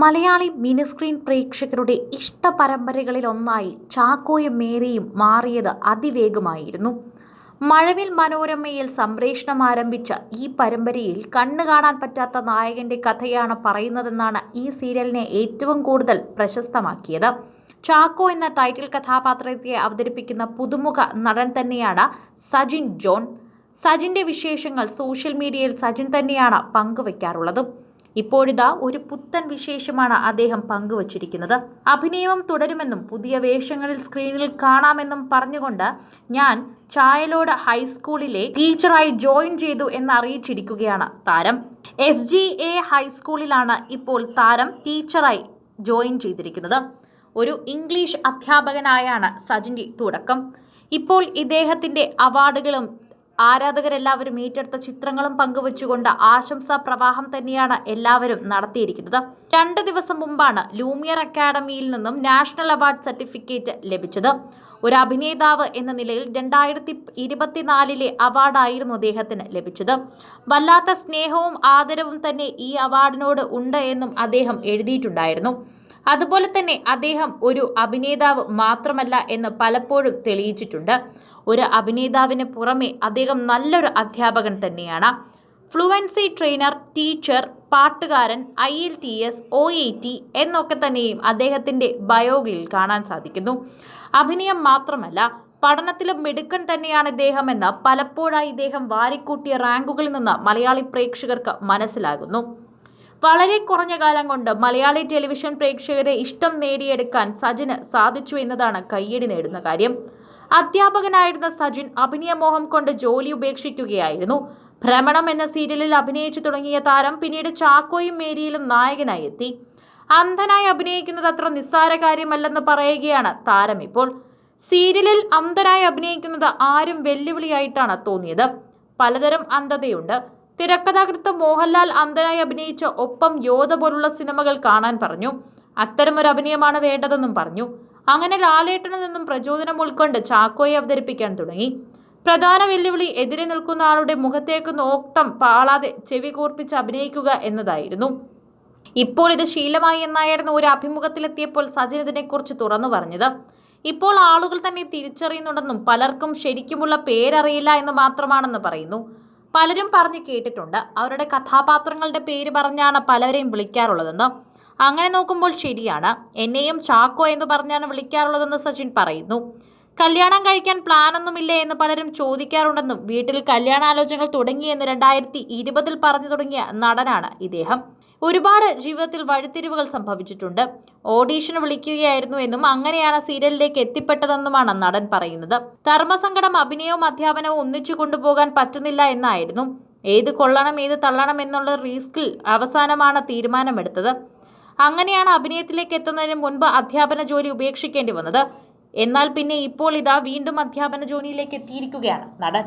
Malayali mini screen പ്രേക്ഷകരുടെ ഇഷ്ട പരമ്പരകളിൽ ഒന്നായി ചാക്കോയും മേരിയും മാറിയത് അതിവേഗമായിരുന്നു. മഴവിൽ മനോരമയിൽ സംപ്രേഷണം ആരംഭിച്ച ഈ പരമ്പരയിൽ കണ്ണു കാണാൻ പറ്റാത്ത നായകന്റെ കഥയാണ് പറയുന്നതെന്നാണ് ഈ സീരിയലിനെ ഏറ്റവും കൂടുതൽ പ്രശസ്തമാക്കിയത്. ചാക്കോ എന്ന ടൈറ്റിൽ കഥാപാത്രത്തെ അവതരിപ്പിക്കുന്ന പുതുമുഖ നടൻ തന്നെയാണ് സജിൻ ജോൺ. സജിന്റെ വിശേഷങ്ങൾ സോഷ്യൽ മീഡിയയിൽ സജിൻ തന്നെയാണ് പങ്കുവയ്ക്കാറുള്ളത് ഇപ്പോഴിതാ ഒരു പുത്തൻ വിശേഷമാണ് അദ്ദേഹം പങ്കുവച്ചിരിക്കുന്നത്. അഭിനയവും തുടരുമെന്നും പുതിയ വേഷങ്ങളിൽ സ്ക്രീനിൽ കാണാമെന്നും പറഞ്ഞുകൊണ്ട് ഞാൻ ചായലോട് ഹൈസ്കൂളിലെ ടീച്ചറായി ജോയിൻ ചെയ്തു എന്ന് അറിയിച്ചിരിക്കുകയാണ് താരം. എസ് ജി എ ഹൈസ്കൂളിലാണ് ഇപ്പോൾ താരം ടീച്ചറായി ജോയിൻ ചെയ്തിരിക്കുന്നത്. ഒരു ഇംഗ്ലീഷ് അധ്യാപകനായാണ് സജിന്റെ തുടക്കം. ഇപ്പോൾ ഇദ്ദേഹത്തിന്റെ അവാർഡുകളും ആരാധകരെല്ലാവരും ഏറ്റെടുത്ത ചിത്രങ്ങളും പങ്കുവച്ചുകൊണ്ട് ആശംസാ പ്രവാഹം തന്നെയാണ് എല്ലാവരും നടത്തിയിരിക്കുന്നത്. രണ്ട് ദിവസം മുമ്പാണ് ലൂമിയർ അക്കാഡമിയിൽ നിന്നും നാഷണൽ അവാർഡ് സർട്ടിഫിക്കറ്റ് ലഭിച്ചത്. ഒരു അഭിനേതാവ് എന്ന നിലയിൽ രണ്ടായിരത്തി ഇരുപത്തിനാലിലെ അവാർഡായിരുന്നു അദ്ദേഹത്തിന് ലഭിച്ചത്. വല്ലാത്ത സ്നേഹവും ആദരവും തന്നെ ഈ അവാർഡിനോട് ഉണ്ട് എന്നും അദ്ദേഹം എഴുതിയിട്ടുണ്ടായിരുന്നു. അതുപോലെ തന്നെ അദ്ദേഹം ഒരു അഭിനേതാവ് മാത്രമല്ല എന്ന് പലപ്പോഴും തെളിയിച്ചിട്ടുണ്ട്. ഒരു അഭിനേതാവിന് പുറമെ അദ്ദേഹം നല്ലൊരു അധ്യാപകൻ തന്നെയാണ്. ഫ്ലുവൻസി ട്രെയിനർ ടീച്ചർ പാട്ടുകാരൻ I L T S O A T എന്നൊക്കെ തന്നെയും അദ്ദേഹത്തിന്റെ ബയോഗയിൽ കാണാൻ സാധിക്കുന്നു. അഭിനയം മാത്രമല്ല പഠനത്തിലും മിടുക്കൻ തന്നെയാണ് ഇദ്ദേഹം എന്ന് പലപ്പോഴായി ഇദ്ദേഹം വാരിക്കൂട്ടിയ റാങ്കുകളിൽ നിന്ന് മലയാളി പ്രേക്ഷകർക്ക് മനസ്സിലാകുന്നു. വളരെ കുറഞ്ഞ കാലം കൊണ്ട് മലയാളി ടെലിവിഷൻ പ്രേക്ഷകരെ ഇഷ്ടം നേടിയെടുക്കാൻ സജിന് സാധിച്ചു എന്നതാണ് കയ്യടി നേടുന്ന കാര്യം. അധ്യാപകനായിരുന്ന സജിൻ അഭിനയമോഹം കൊണ്ട് ജോലി ഉപേക്ഷിക്കുകയായിരുന്നു. ഭ്രമണം എന്ന സീരിയലിൽ അഭിനയിച്ചു തുടങ്ങിയ താരം പിന്നീട് ചാക്കോയും മേരിയിലും നായകനായി എത്തി. അന്ധനായി അഭിനയിക്കുന്നത് അത്ര നിസ്സാര കാര്യമല്ലെന്ന് പറയുകയാണ് താരം ഇപ്പോൾ. സീരിയലിൽ അന്ധനായി അഭിനയിക്കുന്നത് ആരും വെല്ലുവിളിയായിട്ടാണ് തോന്നിയത്. പലതരം അന്ധതയുണ്ട്. തിരക്കഥാകൃത്ത് മോഹൻലാൽ അന്ധനായി അഭിനയിച്ച ഒപ്പം യോധ പോലുള്ള സിനിമകൾ കാണാൻ പറഞ്ഞു. അത്തരമൊരു അഭിനയമാണ് വേണ്ടതെന്നും പറഞ്ഞു. അങ്ങനെ ലാലേട്ടനിൽ നിന്നും പ്രചോദനം ഉൾക്കൊണ്ട് ചാക്കോയെ അവതരിപ്പിക്കാൻ തുടങ്ങി. പ്രധാന വെല്ലുവിളി എതിരെ നിൽക്കുന്ന ആളുടെ മുഖത്തേക്ക് നോട്ടം പാളാതെ ചെവി കൂർപ്പിച്ച് അഭിനയിക്കുക എന്നതായിരുന്നു. ഇപ്പോൾ ഇത് ശീലമായി എന്നായിരുന്നു ഒരു അഭിമുഖത്തിലെത്തിയപ്പോൾ സജിൻ ഇതിനെക്കുറിച്ച് തുറന്നു പറഞ്ഞത്. ഇപ്പോൾ ആളുകൾ തന്നെ തിരിച്ചറിയുന്നുണ്ടെന്നും പലർക്കും ശരിക്കുമുള്ള പേരറിയില്ല എന്ന് മാത്രമാണെന്ന് പറയുന്നു. പലരും പറഞ്ഞ് കേട്ടിട്ടുണ്ട്. അവരുടെ കഥാപാത്രങ്ങളുടെ പേര് പറഞ്ഞാണ് പലരെയും വിളിക്കാറുള്ളതെന്ന്. അങ്ങനെ നോക്കുമ്പോൾ ശരിയാണ്. എന്നെയും ചാക്കോ എന്ന് പറഞ്ഞാണ് വിളിക്കാറുള്ളതെന്ന് സച്ചിൻ പറയുന്നു. കല്യാണം കഴിക്കാൻ പ്ലാനൊന്നുമില്ല എന്ന് പലരും ചോദിക്കാറുണ്ടെന്നും വീട്ടിൽ കല്യാണാലോചനകൾ തുടങ്ങിയെന്ന് രണ്ടായിരത്തി ഇരുപതിൽ പറഞ്ഞു തുടങ്ങിയ നടനാണ് ഇദ്ദേഹം. ഒരുപാട് ജീവിതത്തിൽ വഴിത്തിരിവുകൾ സംഭവിച്ചിട്ടുണ്ട്. ഓഡീഷന് വിളിക്കുകയായിരുന്നു എന്നും അങ്ങനെയാണ് സീരിയലിലേക്ക് എത്തിപ്പെട്ടതെന്നുമാണ് നടൻ പറയുന്നത്. ധർമ്മസങ്കടം അഭിനയവും അധ്യാപനവും ഒന്നിച്ചു കൊണ്ടുപോകാൻ പറ്റുന്നില്ല എന്നായിരുന്നു. ഏത് കൊള്ളണം ഏത് തള്ളണം എന്നുള്ള റിസ്കിൽ അവസാനമാണ് തീരുമാനമെടുത്തത്. അങ്ങനെയാണ് അഭിനയത്തിലേക്ക് എത്തുന്നതിന് മുൻപ് അധ്യാപന ജോലി ഉപേക്ഷിക്കേണ്ടി വന്നത്. എന്നാൽ പിന്നെ ഇപ്പോൾ ഇതാ വീണ്ടും അധ്യാപന ജോലിയിലേക്ക് എത്തിയിരിക്കുകയാണ് നടൻ.